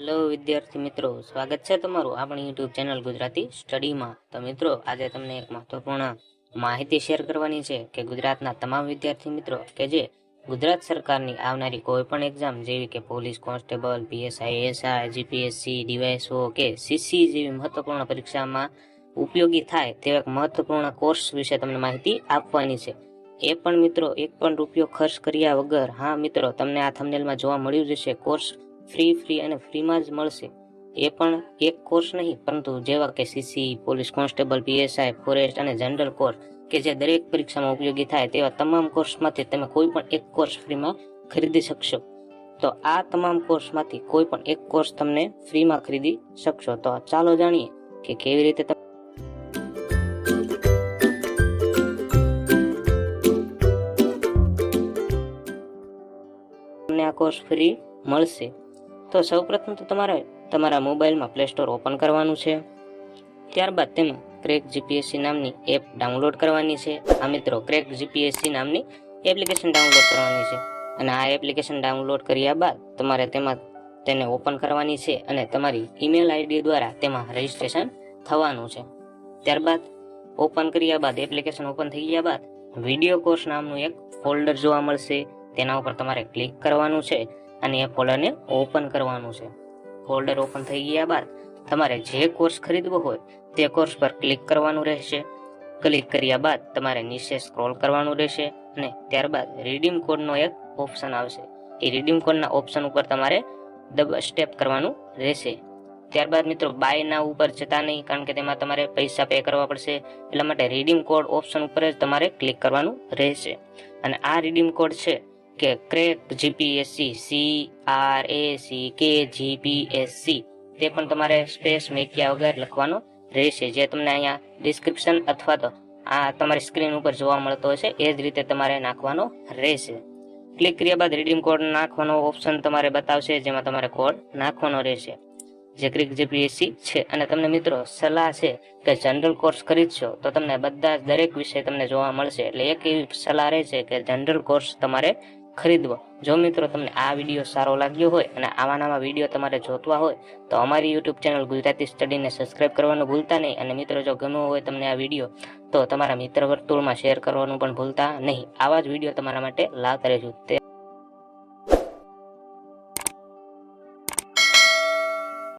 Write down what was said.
Hello વિદ્યાર્થી મિત્રો, સ્વાગત છે તમારું આપણી યુટ્યુબ ચેનલ ગુજરાતી સ્ટડીમાં. તો મિત્રો, આજે તમને એક મહત્વપૂર્ણ માહિતી શેર કરવાની છે કે ગુજરાતના તમામ વિદ્યાર્થી મિત્રો કે જે ગુજરાત સરકારની આવનારી કોઈ પણ એક્ઝામ જેવી કે police constable, PSI, SI, GPSC, DySO કે સીસી જેવી મહત્વપૂર્ણ પરીક્ષામાં ઉપયોગી થાય તેવા એક મહત્વપૂર્ણ કોર્સ વિશે તમને માહિતી આપવાની છે. એ પણ મિત્રો, એક પણ રૂપિયો ખર્ચ કર્યા વગર, હા મિત્રો, તમને આ થંબનેલમાં જોવા મળ્યું જશે કોર્સ ફ્રી ફ્રી અને ફ્રીમાં જ મળશે. એ પણ એક કોર્સ નહીં, પરંતુ જેવા કે CC police constable PSI forest અને જનરલ કોર્સ, કે જે દરેક પરીક્ષામાં ઉપયોગી થાય તેવા તમામ કોર્સમાંથી તમે કોઈ પણ એક કોર્સ ફ્રીમાં ખરીદી શકશો. તો આ તમામ કોર્સમાંથી કોઈ પણ એક કોર્સ તમને ફ્રીમાં ખરીદી શકશો. તો ચાલો જાણીએ કે કેવી રીતે તમે તમને આ કોર્સ ફ્રી મળશે. તો સૌપ્રથમ તો તમારે તમારા મોબાઈલમાં પ્લે સ્ટોર ઓપન કરવાનું છે. ત્યારબાદ તેમાં ક્રેક જીપીએસસી નામની એપ ડાઉનલોડ કરવાની છે. આ મિત્રો ક્રેક જીપીએસસી નામની એપ્લિકેશન ડાઉનલોડ કરવાની છે. અને આ એપ્લિકેશન ડાઉનલોડ કર્યા બાદ તમારે તેમાં તેને ઓપન કરવાની છે અને તમારી ઈમેલ આઈડી દ્વારા તેમાં રજીસ્ટ્રેશન થવાનું છે. ત્યારબાદ ઓપન કર્યા બાદ, એપ્લિકેશન ઓપન થઈ ગયા બાદ વીડિયો કોર્સ નામનું એક ફોલ્ડર જોવા મળશે. તેના ઉપર તમારે ક્લિક કરવાનું છે. અને એ ફોલ્ડરને ઓપન કરવાનું છે. ફોલ્ડર ઓપન થઈ ગયા બાદ તમારે જે કોર્સ ખરીદવો હોય તે કોર્સ પર ક્લિક કરવાનું રહેશે. ક્લિક કર્યા બાદ તમારે નીચે સ્ક્રોલ કરવાનું રહેશે અને ત્યારબાદ રીડીમ કોડનો એક ઓપ્શન આવશે. એ રીડીમ કોડના ઓપ્શન ઉપર તમારે ડબલ સ્ટેપ કરવાનું રહેશે. ત્યારબાદ મિત્રો બાય ના ઉપર જતા નહીં કારણ કે તેમાં તમારે પૈસા પે કરવા પડશે. એટલા માટે રીડીમ કોડ ઓપ્શન ઉપર જ તમારે ક્લિક કરવાનું રહેશે. અને આ રીડીમ કોડ છે કે crack GPSC C R A C K GPSC તે પણ તમારે સ્પેસ મેક્યા વગર લખવાનું રહેશે. જે તમને અહીંયા ડિસ્ક્રિપ્શન અથવા તો આ તમારી સ્ક્રીન ઉપર જોવા મળતો હશે, એ જ રીતે તમારે નાખવાનો રહેશે. ક્લિક કર્યા બાદ રીડીમ કોડ નાખવાનો ઓપ્શન તમારે બતાવશે, જેમાં તમારે કોડ નાખવાનો રહેશે. જે ક્રિક જીપીએસસી છે. અને તમને મિત્રો સલાહ છે કે જનરલ કોર્સ ખરીદશો, તો તમને બધા દરેક વિષય તમને જોવા મળશે. એટલે એક એવી સલાહ રહે છે કે જનરલ કોર્સ તમારે ખરીદવો. જો મિત્રો તમને આ વીડિયો સારો લાગ્યો હોય અને આવા નવા વીડિયો તમારે જોતવા હોય, તો અમારી યુટ્યુબ ચેનલ ગુજરાતી સ્ટડીને સબસ્ક્રાઇબ કરવાનું ભૂલતા નહીં. અને મિત્રો જો ગમ્યો હોય તમને આ વીડિયો, તો તમારા મિત્ર વર્તુળમાં શેર કરવાનું પણ ભૂલતા નહીં. આવા જ વીડિયો તમારા માટે લાવતા રહેજો.